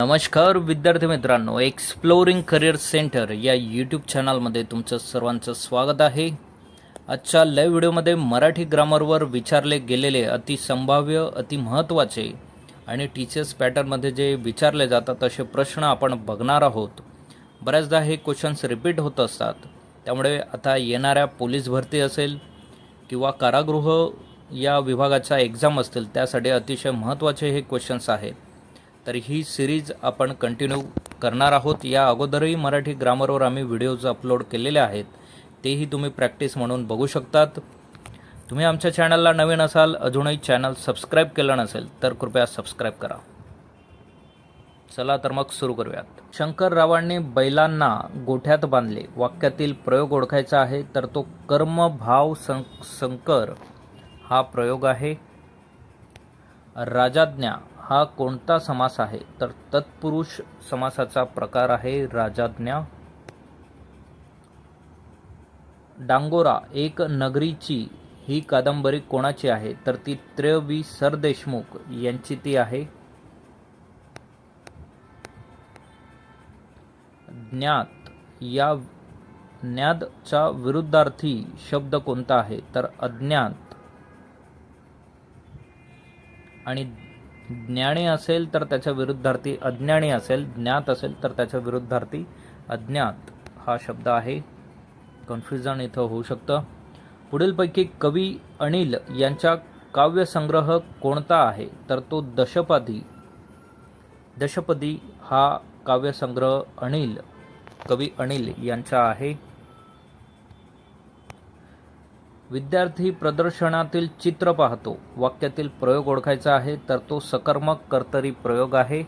नमस्कार विद्यार्थी मित्रांनो एक्सप्लोरिंग करिअर सेंटर या यूट्यूब चॅनलमध्ये तुमचं सर्वांचं स्वागत आहे. आजच्या लाईव्ह व्हिडिओमध्ये मराठी ग्रामरवर विचारले गेलेले अतिसंभाव्य अतिमहत्त्वाचे आणि टीचर्स पॅटर्नमध्ये जे विचारले जातात असे प्रश्न आपण बघणार आहोत. बऱ्याचदा हे क्वेश्चन्स रिपीट होत असतात. त्यामुळे आता येणाऱ्या पोलीस भरती असेल किंवा कारागृह या विभागाच्या एक्झाम असतील त्यासाठी अतिशय महत्त्वाचे हे क्वेश्चन्स आहेत. तर ही सिरीज आपण कंटिन्यू करणार आहोत. या अगोदरही मराठी ग्रामरवर आम्ही व्हिडिओज अपलोड केलेले आहेत. तेही तुम्ही प्रॅक्टिस म्हणून बघू शकतात. तुम्ही आमच्या चॅनलला नवीन असाल अजूनही चॅनल सबस्क्राईब केलं नसेल तर कृपया सबस्क्राईब करा. चला तर मग सुरू करूयात. शंकररावांनी बैलांना गोठ्यात बांधले. वाक्यातील प्रयोग ओळखायचा आहे तर तो कर्म भाव सं संकर हा प्रयोग आहे. राजाज्ञा हा कोणता समास आहे? तर तत्पुरुष समासाचा प्रकार आहे राजाज्ञा. डांगोरा एक नगरीची ही कादंबरी कोणाची आहे? तर ती त्र्यवी सरदेशमुख यांची ती आहे. ज्ञात या ज्ञातचा विरुद्धार्थी शब्द कोणता आहे? तर अज्ञात आणि ज्ञानी असेल तर त्याच्या विरुद्धार्थी अज्ञानी असेल ज्ञात असेल तर त्याच्या विरुद्धार्थी अज्ञात. हा शब्द आहे. कन्फ्युजन इथं होऊ शकतं. पुढीलपैकी कवी अनिल यांचा काव्यसंग्रह कोणता आहे? तर तो दशपदी. दशपदी हा काव्यसंग्रह अनिल कवी अनिल यांचा आहे. विद्यार्थी प्रदर्शनातील चित्र पाहतो. वाक्यातील प्रयोग ओळखायचा आहे तर तो सकर्मक कर्तरी प्रयोग आहे.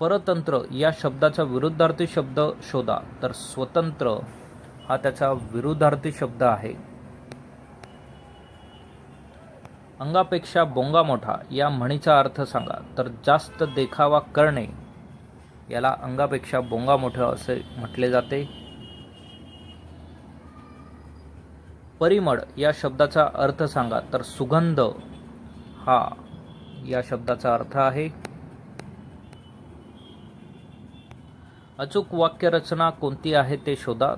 परतंत्र या शब्दाचा विरुद्धार्थी शब्द शोधा. तर स्वतंत्र हा त्याचा विरुद्धार्थी शब्द आहे. अंगापेक्षा बोंगा मोठा या म्हणीचा अर्थ सांगा. तर जास्त देखावा करणे याला अंगापेक्षा बोंगा मोठं असे म्हटले जाते. परिमळ या शब्दाचा अर्थ सांगा. तर सुगंध हा या शब्दाचा अर्थ आहे. अचूक वाक्यरचना कोणती आहे ते शोधा.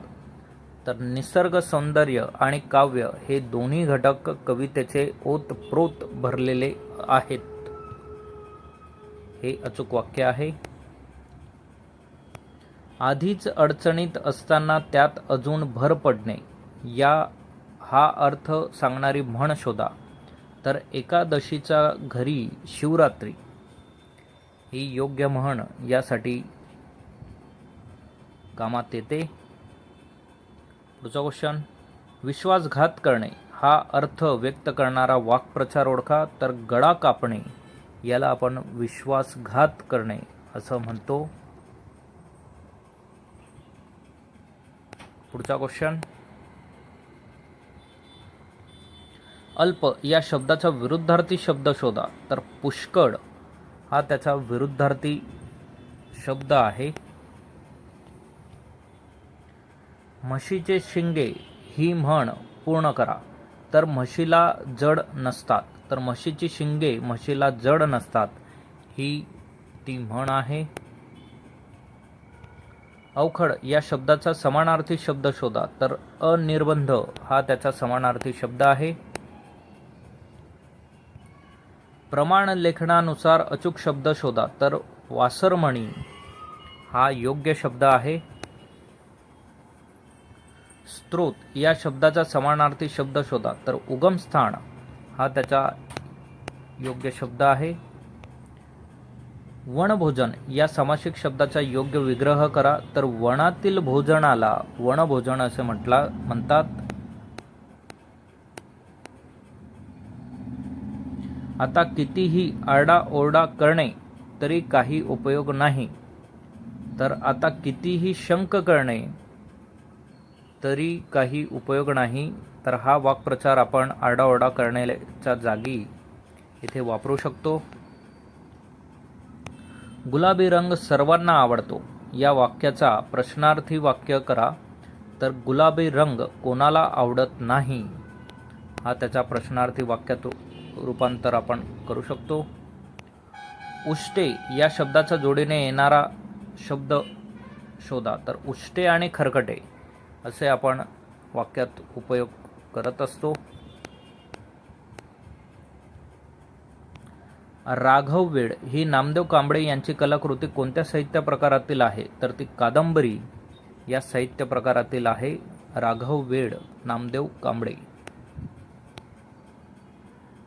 तर निसर्ग सौंदर्य आणि काव्य हे दोन्ही घटक कवितेचे ओतप्रोत भरलेले आहेत. हे अचूक वाक्य आहे. आधीच अडचणीत असताना त्यात अजून भर पडणे. या हा अर्थ सांगणारी म्हण शोधा. तर एकादशीच्या घरी शिवरात्री ही योग्य म्हण यासाठी कामात येते. पुढचा क्वेश्चन विश्वासघात करणे. हा अर्थ व्यक्त करणारा वाक्प्रचार ओळखा तर गळा कापणे. याला आपण विश्वासघात करणे असं म्हणतो. पुढचा क्वेश्चन अल्प या शब्दाचा विरुद्धार्थी शब्द शोधा. तर पुष्कळ हा त्याचा विरुद्धार्थी शब्द आहे. म्हशीचे शिंगे ही म्हण पूर्ण करा. तर म्हशीला जड नसतात. तर म्हशीची शिंगे म्हशीला जड नसतात. ही ती म्हण आहे. अवखड या शब्दाचा समानार्थी शब्द शोधा. तर अनिर्बंध हा त्याचा समानार्थी शब्द आहे. प्रमाण लेखनानुसार अचूक शब्द शोधा. तर वासरमणी हा योग्य शब्द आहे. स्त्रोत या शब्दाचा समानार्थी शब्द शोधा. तर उगमस्थान हा त्याचा योग्य शब्द आहे. वनभोजन या सामासिक शब्दाचा योग्य विग्रह करा. तर वनातील भोजनाला वनभोजन असे म्हटला म्हणतात. आता कितीही आरडाओरडा करणे तरी काही उपयोग नाही. तर आता कितीही शंक करणे तरी काही उपयोग नाही. तर हा वाक्प्रचार आपण आरडाओरडा करण्याच्या जागी इथे वापरू शकतो. गुलाबी रंग सर्वांना आवडतो. या वाक्याचा प्रश्नार्थी वाक्य करा. तर गुलाबी रंग कोणाला आवडत नाही? हा त्याचा प्रश्नार्थी वाक्यात रूपांतर आपण करू शकतो. उष्टे या शब्दाच्या जोडीने येणारा शब्द शोधा. तर उष्टे आणि खरकटे असे आपण वाक्यात उपयोग करत असतो. राघव वेड ही नामदेव कांबळे यांची कलाकृती कोणत्या साहित्य प्रकारातील आहे? तर ती कादंबरी या साहित्य प्रकारातील आहे राघव वेड नामदेव कांबळे.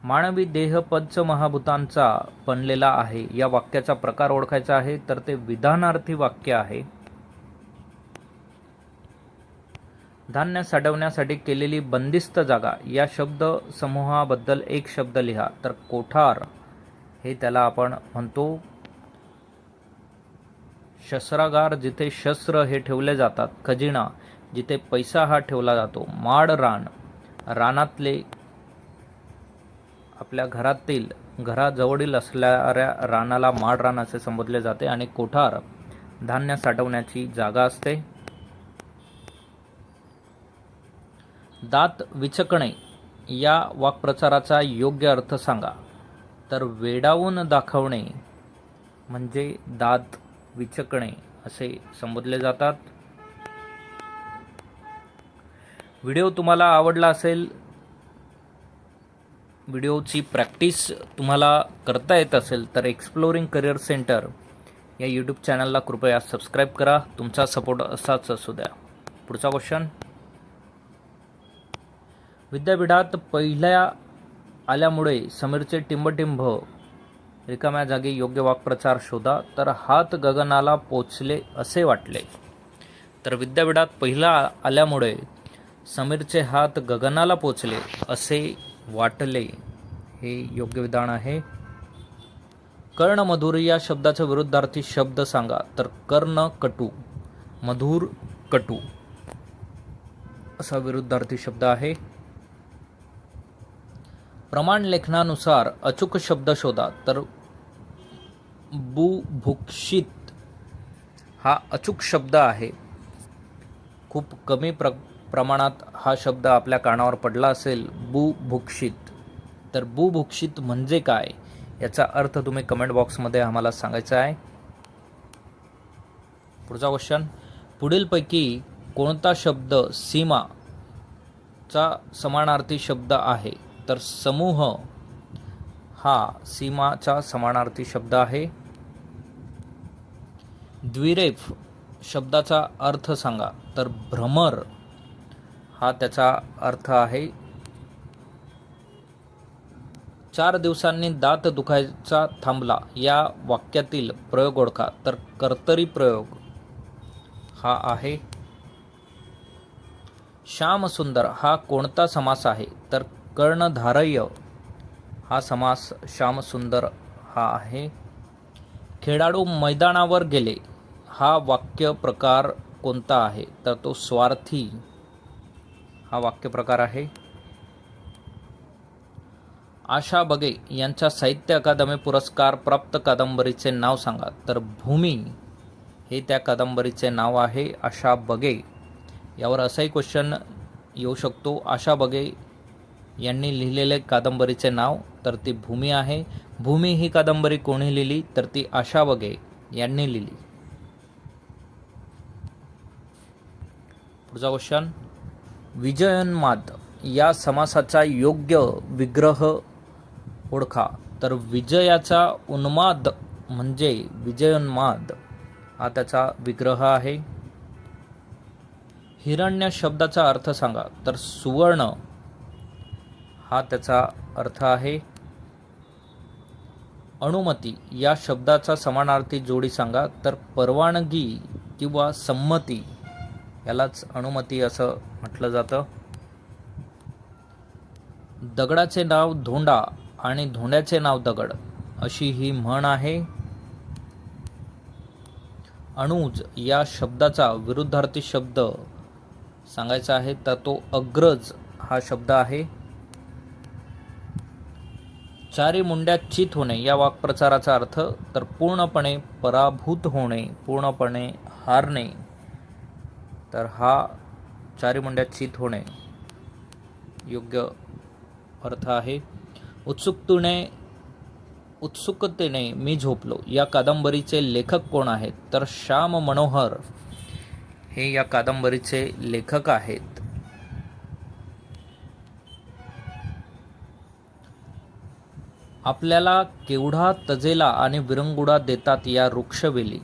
मानवी देह पंचमहाभूतांचा बनलेला आहे. या वाक्याचा प्रकार ओळखायचा आहे तर ते विधानार्थी वाक्य आहे. धान्य साठवण्यासाठी केलेली बंदिस्त जागा. या शब्द समूहाबद्दल एक शब्द लिहा तर कोठार हे त्याला आपण म्हणतो. शस्त्रागार जिथे शस्त्र हे ठेवले जातात खजिना जिथे पैसा हा ठेवला जातो माड रान रानातले आपल्या घरातील घराजवळील असणाऱ्या रानाला माड रान असे संबोधले जाते आणि कोठार धान्य साठवण्याची जागा असते. दात विचकणे या वाक्प्रचाराचा योग्य अर्थ सांगा. तर वेडावून दाखवणे म्हणजे दात विचकणे असे संबोधले जातात. व्हिडिओ तुम्हाला आवडला असेल व्हिडिओची प्रॅक्टिस तुम्हाला करता येत असेल तर एक्सप्लोरिंग करिअर सेंटर या यूट्यूब चॅनलला कृपया सबस्क्राईब करा. तुमचा सपोर्ट असाच असू द्या. पुढचा क्वेश्चन विद्यापीठात पहिल्या आल्यामुळे समीरचे टिंबटिंब रिकाम्या जागी योग्य वाक्प्रचार शोधा तर हात गगनाला पोचले असे वाटले. तर विद्यापीठात पहिला आल्यामुळे समीरचे हात गगनाला पोचले असे वाटले हे योग्य विधान आहे. कर्ण मधुर या शब्दाचा विरुद्धार्थी शब्द सांगा तर कर्ण कटू मधुर कटू. असा विरुद्धार्थी शब्द आहे. प्रमाण लेखनानुसार अचूक शब्द शोधा तर बुभुक्षित हा अचूक शब्द आहे. खूप कमी प्र प्रमाणात हा शब्द आपल्या कानावर पडला असेल बुभुक्षित तर बुभुक्षित म्हणजे काय? याचा अर्थ तुम्ही कमेंट बॉक्समध्ये आम्हाला सांगायचा आहे. पुढचा क्वेश्चन पुढीलपैकी कोणता शब्द सीमा चा समानार्थी शब्द आहे? तर समूह हा सीमाचा समानार्थी शब्द आहे. द्विरेफ शब्दाचा अर्थ सांगा. तर भ्रमर हा त्याचा अर्थ आहे चार दिवसांनी दात दुखायचा थांबला या वाक्यातील प्रयोग ओळखा. तर कर्तरी प्रयोग हा आहे श्यामसुंदर हा कोणता समास आहे? तर कर्णधारय हा समास श्यामसुंदर हा आहे. खेळाडू मैदानावर गेले हा वाक्य प्रकार कोणता आहे? तर तो स्वार्थी हा वाक्यप्रकार आहे. आशा बगे यांच्या साहित्य अकादमी पुरस्कार प्राप्त कादंबरीचे नाव सांगा. तर भूमी हे त्या कादंबरीचे नाव आहे. आशा बगे यावर असाही क्वेश्चन येऊ शकतो. आशा बगे यांनी लिहिलेले कादंबरीचे नाव तर ती भूमी आहे. भूमी ही कादंबरी कोणी लिहिली? तर ती आशा बगे यांनी लिहिली. पुढचा क्वेश्चन विजयोन्माद या समासाचा योग्य विग्रह ओळखा. तर विजयाचा उन्माद म्हणजे विजयोन्माद. हा त्याचा विग्रह आहे. हिरण्य शब्दाचा अर्थ सांगा. तर सुवर्ण हा त्याचा अर्थ आहे. अनुमती या शब्दाचा समानार्थी जोडी सांगा. तर परवानगी किंवा संमती. यालाच अनुमती असं म्हटलं जातं. दगडाचे नाव धोंडा आणि धोंड्याचे नाव दगड अशी ही म्हण आहे. अणूज या शब्दाचा विरुद्धार्थी शब्द सांगायचा आहे तर तो अग्रज हा शब्द आहे. चारी मुंड्यात चित होणे या वाक्प्रचाराचा अर्थ तर पूर्णपणे पराभूत होणे पूर्णपणे हारणे तर हा चारिमुंड्यात चित होणे योग्य अर्थ आहे. उत्सुकतेने उत्सुकतेने मी झोपलो. या कादंबरीचे लेखक कोण आहेत? तर श्याम मनोहर हे या कादंबरीचे लेखक आहेत. आपल्याला केवढा तजेला आणि विरंगुडा देतात या वृक्षवेली?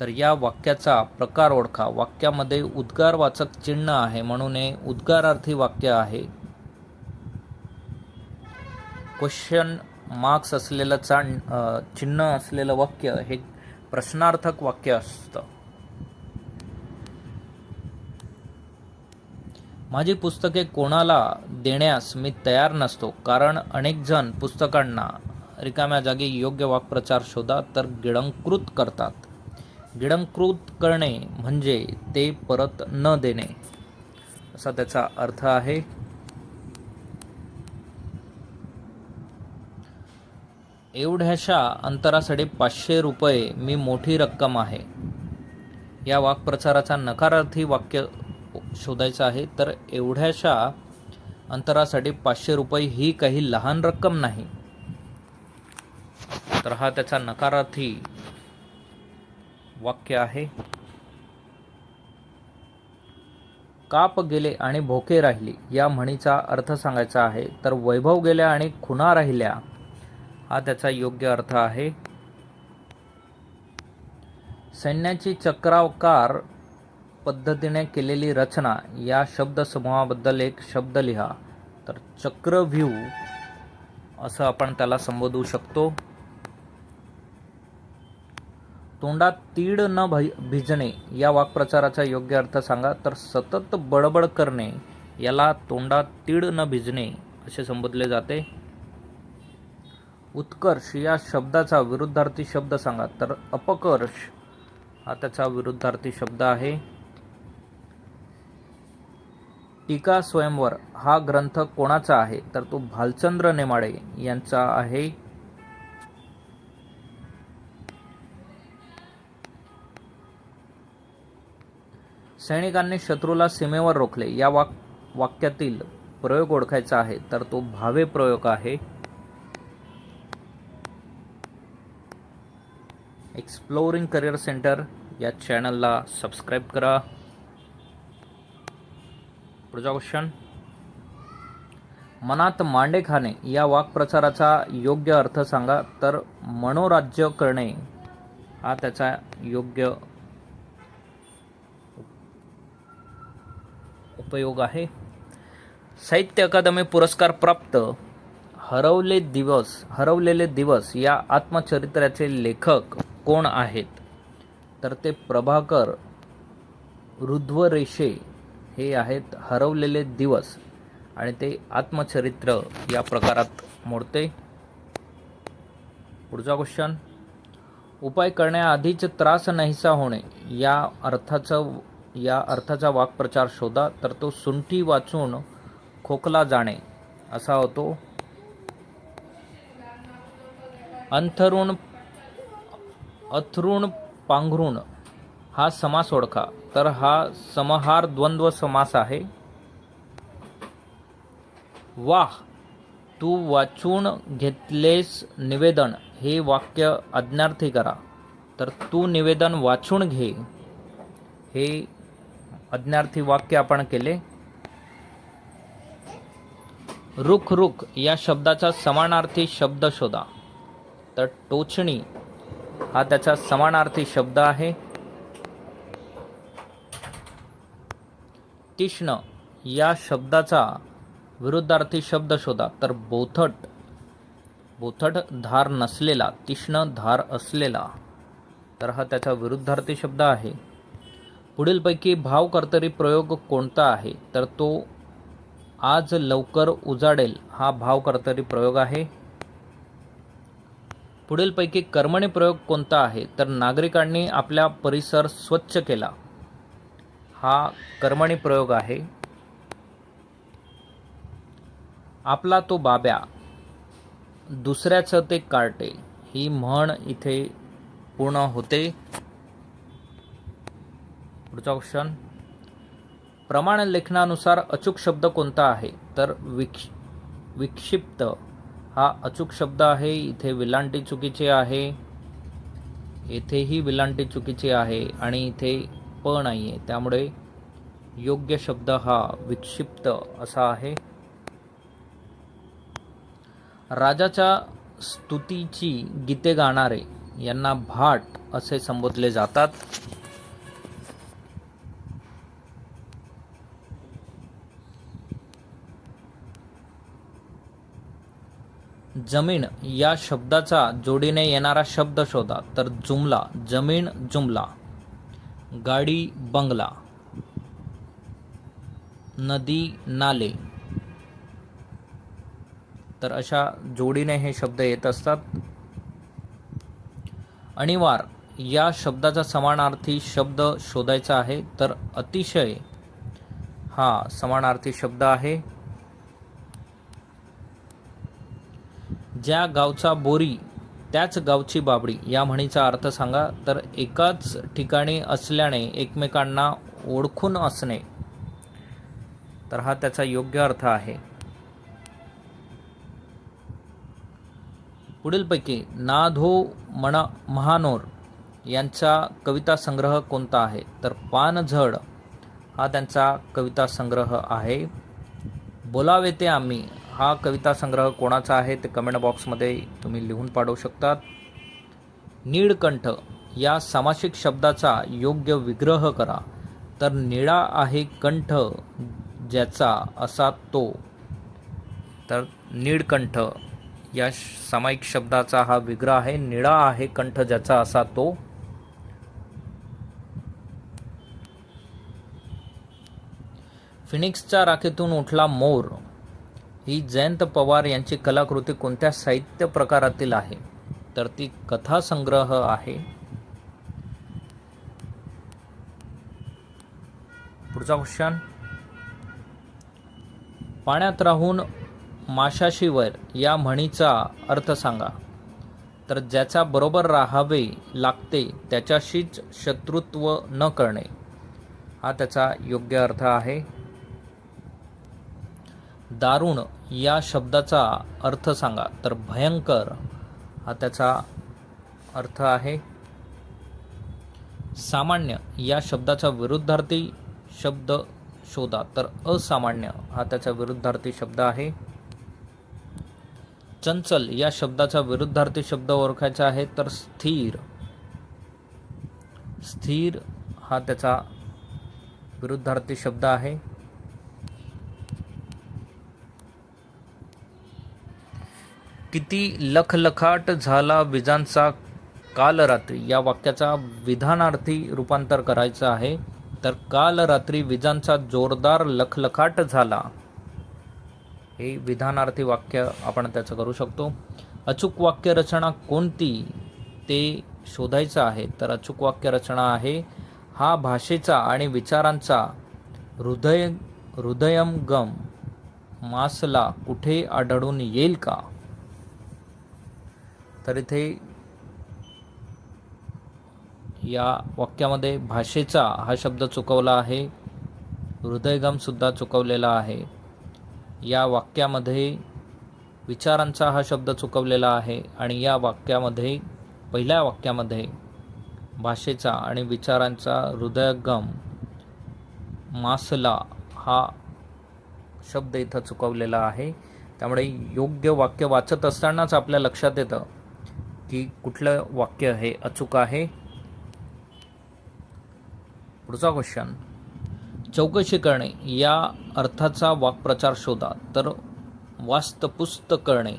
तर या वाक्याचा प्रकार ओळखा. वाक्यामध्ये उद्गारवाचक चिन्ह आहे म्हणून हे उद्गारार्थी वाक्य आहे. क्वेश्चन मार्क्स असलेलं चाण चिन्ह असलेलं वाक्य हे प्रश्नार्थक वाक्य असतं. माझी पुस्तके कोणाला देण्यास मी तयार नसतो कारण अनेक जण पुस्तकांना रिकाम्या जागी योग्य वाक्प्रचार शोधा तर गिळंकृत करतात. गिळंकृत करणे म्हणजे ते परत न देणे. असा त्याचा अर्थ आहे. एवढ्याशा अंतरासाठी पाचशे रुपये मी मोठी रक्कम आहे. या वाक्प्रचाराचा नकारार्थी वाक्य शोधायचं आहे तर एवढ्याशा अंतरासाठी पाचशे रुपये ही काही लहान रक्कम नाही. तर हा त्याचा नकारार्थी वाक्य आहे. काप गेले आणि भोके राहिले या म्हणीचा अर्थ सांगायचा आहे. तर वैभव गेल्या आणि खुणा राहिल्या हा त्याचा योग्य अर्थ आहे. सैन्याची चक्रावकार पद्धतीने केलेली रचना या शब्दसमूहाबद्दल एक शब्द लिहा. तर चक्रव्यूह असं आपण त्याला संबोधू शकतो. तोंडात तीड न भि भिजणे या वाक्प्रचाराचा योग्य अर्थ सांगा तर सतत बडबड करणे याला तोंडात तीड न भिजणे असे संबोधले जाते. उत्कर्ष या शब्दाचा विरुद्धार्थी शब्द सांगा तर अपकर्ष हा त्याचा विरुद्धार्थी शब्द आहे. टीका स्वयंवर हा ग्रंथ कोणाचा आहे? तर तो भालचंद्र नेमाडे यांचा आहे. सैनिकांनी शत्रूला सीमेवर रोखले. या वाक वाक्यातील प्रयोग ओळखायचा आहे. तर तो भावे प्रयोग आहे. एक्सप्लोरिंग करिअर सेंटर या चॅनलला सबस्क्राईब करा. पुढचा क्वेश्चन मनात मांडे खाणे. या वाक्प्रचाराचा योग्य अर्थ सांगा. तर मनोराज्य करणे हा त्याचा योग्य उपयोग आहे. साहित्य अकादमी पुरस्कार प्राप्त. हरवले दिवस हरवलेले दिवस या आत्मचरित्राचे लेखक कोण आहेत? तर ते प्रभाकर रुध्वरेषे हे आहेत. हरवलेले दिवस आणि ते आत्मचरित्र या प्रकारात मोडते. पुढचा क्वेश्चन उपाय करण्याआधीच त्रास नाहीसा होणे या अर्थाचं या अर्थाचा वाक्प्रचार शोधा तर तो सुंठी वाचून खोकला जाणे असा होतो. अंथरुण अथरुण पांघरुण हा समास ओळखा. तर हा समहार द्वंद्व समास आहे. वाह तू वाचून घेतलेस निवेदन हे वाक्य अज्ञार्थी करा. तर तू निवेदन वाचून घे हे अज्ञार्थी वाक्य आपण केले. रुख रुख या शब्दाचा समानार्थी शब्द शोधा. तर टोचणी हा त्याचा समानार्थी शब्द आहे. तीक्ष्ण या शब्दाचा विरुद्धार्थी शब्द शोधा. तर बोथट बोथट धार नसलेला तीक्ष्ण धार असलेला तर हा त्याचा विरुद्धार्थी शब्द आहे. पुढीलपैकी भाव कर्तरी प्रयोग कोणता आहे? तर तो आज लवकर उजाडेल हा भाव कर्तरी प्रयोग आहे. पुढीलपैकी कर्मणी प्रयोग कोणता आहे? तर नागरिकांनी आपला परिसर स्वच्छ केला. हा कर्मणी प्रयोग आहे. आपला तो बाब्या दुसऱ्याचं ते कार्टे ही म्हण इथे पूर्ण होते. पुढचा क्वेश्चन प्रमाण लेखनानुसार अचूक शब्द कोणता आहे? तर विक्ष विक्षिप्त. हा अचूक शब्द आहे. इथे विलांटी चुकीची आहे. येथेही विलांटी चुकीची आहे आणि इथे प नाही आहे त्यामुळे योग्य शब्द हा विक्षिप्त असा आहे. राजाच्या स्तुतीची गीते गाणारे यांना भाट असे संबोधले जातात. जमीन या शब्दाचा जोडीने येणारा शब्द शोधा. तर जुमला जमीन जुमला. गाडी बंगला. नदी नाले. तर अशा जोडीने हे शब्द येत असतात. अनिवार या शब्दाचा समानार्थी शब्द शोधायचा आहे. तर अतिशय हा समानार्थी शब्द आहे. ज्या गावचा बोरी त्याच गावची बाबडी या म्हणीचा अर्थ सांगा तर एकाच ठिकाणी असल्याने एकमेकांना ओळखून असणे. तर हा त्याचा योग्य अर्थ आहे. पुढीलपैकी नाधो मण महानोर यांचा कविता संग्रह कोणता आहे? तर पानझड हा त्यांचा कविता संग्रह आहे. बोलावे ते आम्ही हा कविता संग्रह कोणाचा आहे ते कमेंट बॉक्समध्ये तुम्ही लिहून पाडवू शकतात. नीळकंठ या सामासिक शब्दाचा योग्य विग्रह करा. तर निळा आहे कंठ ज्याचा असा तो. तर नीळकंठ या सामायिक शब्दाचा हा विग्रह आहे. निळा आहे कंठ ज्याचा असा तो. फिनिक्सच्या राखेतून उठला मोर. ही जयंत पवार यांची कलाकृती कोणत्या साहित्य प्रकारातील आहे? तर ती कथासंग्रह आहे. पुढचा क्वेश्चन पाण्यात राहून माशाशी वैर या म्हणीचा अर्थ सांगा. तर ज्याच्या बरोबर राहावे लागते त्याच्याशीच शत्रुत्व न करणे. हा त्याचा योग्य अर्थ आहे. दारुण या शब्दाचा अर्थ सांगा. तर भयंकर हा त्याचा अर्थ आहे. सामान्य या शब्दाचा विरुद्धार्थी शब्द शोधा. तर असामान्य हा त्याचा विरुद्धार्थी शब्द आहे. चंचल या शब्दाचा विरुद्धार्थी शब्द ओळखायचा आहे. तर स्थिर स्थिर हा त्याचा विरुद्धार्थी शब्द आहे. किती लखलखाट झाला विजांचा काल रात्री या वाक्याचा विधानार्थी रूपांतर करायचं आहे. तर काल रात्री विजांचा जोरदार लखलखाट झाला. हे विधानार्थी वाक्य आपण त्याचं करू शकतो. अचूक वाक्यरचना कोणती ते शोधायचं आहे. तर अचूक वाक्यरचना आहे हा भाषेचा आणि विचारांचा हृदय हृदयंगम मासला कुठे आढळून येईल का? तर इथे या वाक्यामध्ये भाषेचा हा शब्द चुकवला आहे. हृदयगमसुद्धा चुकवलेला आहे. या वाक्यामध्ये विचारांचा हा शब्द चुकवलेला आहे आणि या वाक्यामध्ये पहिल्या वाक्यामध्ये भाषेचा आणि विचारांचा हृदयगम मासला हा शब्द इथं चुकवलेला आहे. त्यामुळे योग्य वाक्य वाचत असतानाच आपल्या लक्षात येतं. की कुठलं वाक्य हे अचूक आहे? पुढचा क्वेश्चन चौकशी करणे या अर्थाचा वाक्प्रचार शोधा तर वास्तपुस्त करणे.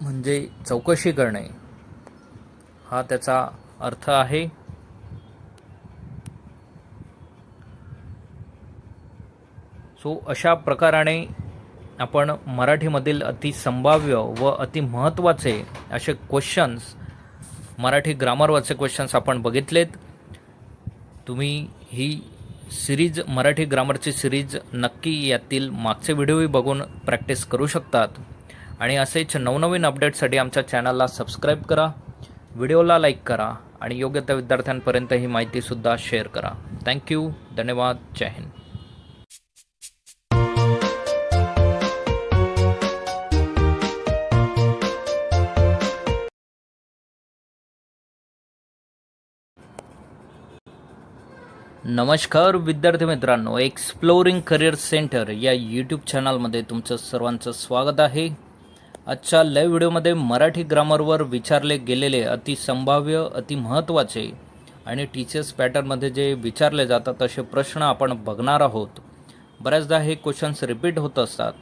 म्हणजे चौकशी करणे. हा त्याचा अर्थ आहे. सो अशा प्रकाराने आपण मराठीमधील अतिसंभाव्य व अति महत्त्वाचे असे क्वेश्चन्स मराठी ग्रामरवरचे क्वेश्चन्स आपण बघितलेत. तुम्ही ही सिरीज मराठी ग्रामरची सिरीज नक्की यातील मागचे व्हिडिओही बघून प्रॅक्टिस करू शकतात. आणि असेच नवनवीन अपडेटसाठी आमच्या चॅनलला सबस्क्राईब करा व्हिडिओला लाईक करा आणि योग्य त्या विद्यार्थ्यांपर्यंत ही माहितीसुद्धा शेअर करा. थँक्यू धन्यवाद. जय हिंद. नमस्कार विद्यार्थी मित्रांनो एक्सप्लोरिंग करिअर सेंटर या यूट्यूब चॅनलमध्ये तुमचं सर्वांचं स्वागत आहे. आजच्या लाईव्ह व्हिडिओमध्ये मराठी ग्रामरवर विचारले गेलेले अतिसंभाव्य अतिमहत्त्वाचे आणि टीचर्स पॅटर्नमध्ये जे विचारले जातात असे प्रश्न आपण बघणार आहोत. बऱ्याचदा हे क्वेश्चन्स रिपीट होत असतात.